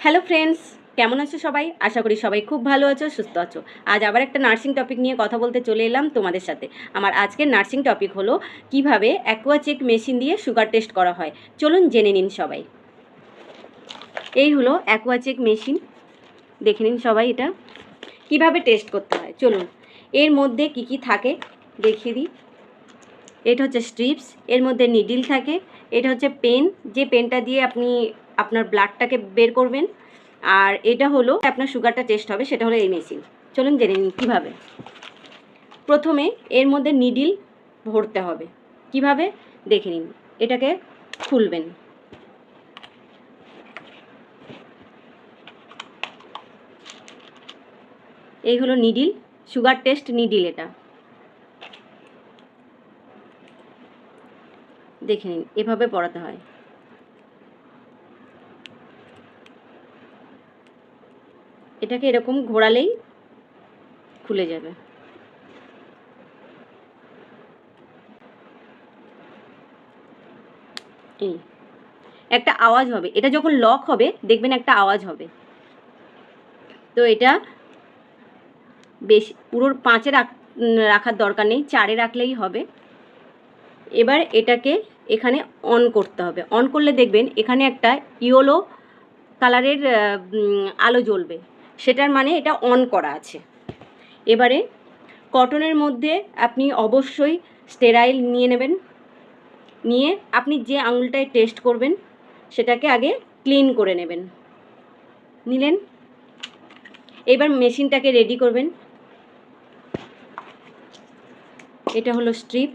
Hello friends কেমন আছো সবাই? আশা করি সবাই খুব ভালো আছো, সুস্থ আছো। আজ আবার একটা নার্সিং টপিক নিয়ে কথা বলতে চলে এলাম তোমাদের সাথে। আমার আজকের নার্সিং টপিক হলো কীভাবে অ্যাকোয়াচেক মেশিন দিয়ে সুগার টেস্ট করা হয়। চলুন জেনে নিন সবাই। এই হলো অ্যাকোয়াচেক মেশিন দেখে নিন সবাই এটা। কীভাবে টেস্ট করতে হয়? চলুন। এর মধ্যে কি কি থাকে? দেখিয়ে দিই। এটা হচ্ছে স্ট্রিপস এর মধ্যে নিডিল থাকে, এটা হচ্ছে পেন যে পেনটা দিয়ে আপনি আপনার ব্লাডটাকে বের করবেন। আর এটা হলো আপনার সুগারটা টেস্ট হবে, সেটা হলো এই মেশিন চলুন জেনে নিন কীভাবে। প্রথমে এর মধ্যে নিডিল ভরতে হবে। কীভাবে? দেখে নিন। এটাকে খুলবেন। এই হলো নিডিল সুগার টেস্ট নিডিল এটা। দেখে নিন, এভাবে পড়াতে হয়। এটাকে এরকম ঘোরালেই খুলে যাবে। এই, একটা আওয়াজ হবে। এটা যখন লক হবে, দেখবেন একটা আওয়াজ হবে। তো এটা বেশি পুরো পাঁচে রাখ রাখার দরকার নেই, চারে রাখলেই হবে। এবার এটাকে এখানে অন করতে হবে। অন করলে দেখবেন এখানে একটা ইয়েলো কালারের আলো জ্বলবে। সেটার মানে এটা অন করা আছে। এবারে কটনের মধ্যে আপনি অবশ্যই স্টেরাইল নিয়ে নেবেন। নিয়ে আপনি যে আঙুলটায় টেস্ট করবেন, সেটাকে আগে ক্লিন করে নেবেন। নিলেন। এবার মেশিনটাকে রেডি করবেন। এটা হলো স্ট্রিপ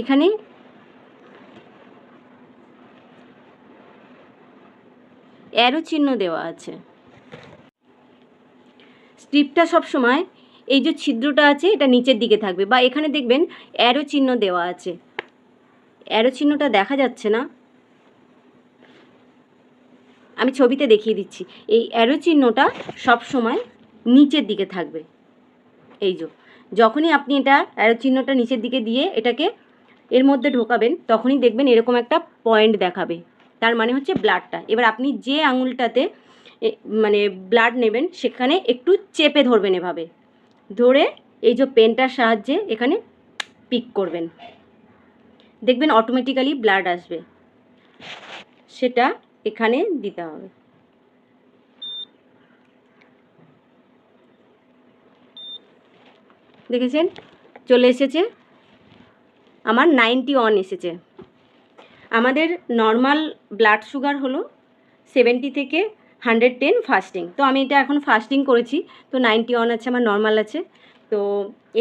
এখানে অ্যারো চিহ্ন দেওয়া আছে। স্ট্রিপটা সব সময় এই যে ছিদ্রটা আছে, এটা নিচের দিকে থাকবে বা এখানে দেখবেন অ্যারো চিহ্ন দেওয়া আছে। অ্যারো চিহ্নটা দেখা যাচ্ছে না। আমি ছবিতে দেখিয়ে দিচ্ছি। এই অ্যারো চিহ্নটা সব সময় নিচের দিকে থাকবে। এই যে, যখনই আপনি এটা অ্যারো চিহ্নটা নিচের দিকে দিয়ে এটাকে এর মধ্যে ঢোকাবেন, তখনই দেখবেন এরকম একটা পয়েন্ট দেখাবে। তার মানে হচ্ছে ব্লাডটা এবার আপনি যে আঙুলটাতে মানে ব্লাড নেবেন, সেখানে একটু চেপে ধরবেন এভাবে। ধরে এই যে পেনটার সাহায্যে এখানে পিক করবেন। দেখবেন অটোমেটিক্যালি ব্লাড আসবে। সেটা এখানে দিতে হবে। দেখেছেন? চলে এসেছে। আমার নাইনটি ওয়ান এসেছে। আমাদের নর্মাল ব্লাড সুগার হলো সেভেন্টি থেকে হান্ড্রেড টেন ফাস্টিং তো আমি এটা এখন ফাস্টিং করেছি, তো নাইনটি ওয়ান আছে, আমার নর্মাল আছে। তো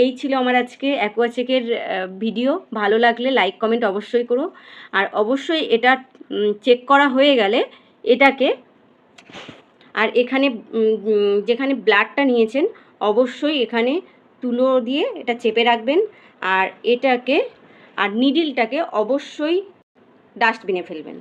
এই ছিল আমার আজকে অ্যাকোয়াচেকের ভিডিও ভালো লাগলে লাইক কমেন্ট অবশ্যই করো। আর অবশ্যই এটা চেক করা হয়ে গেলে এটাকে, আর এখানে যেখানে ব্লাডটা নিয়েছেন, অবশ্যই এখানে তুলো দিয়ে এটা চেপে রাখবেন। আর এটাকে আর নিডিলটাকে অবশ্যই ডাস্টবিনে ফেলবেন।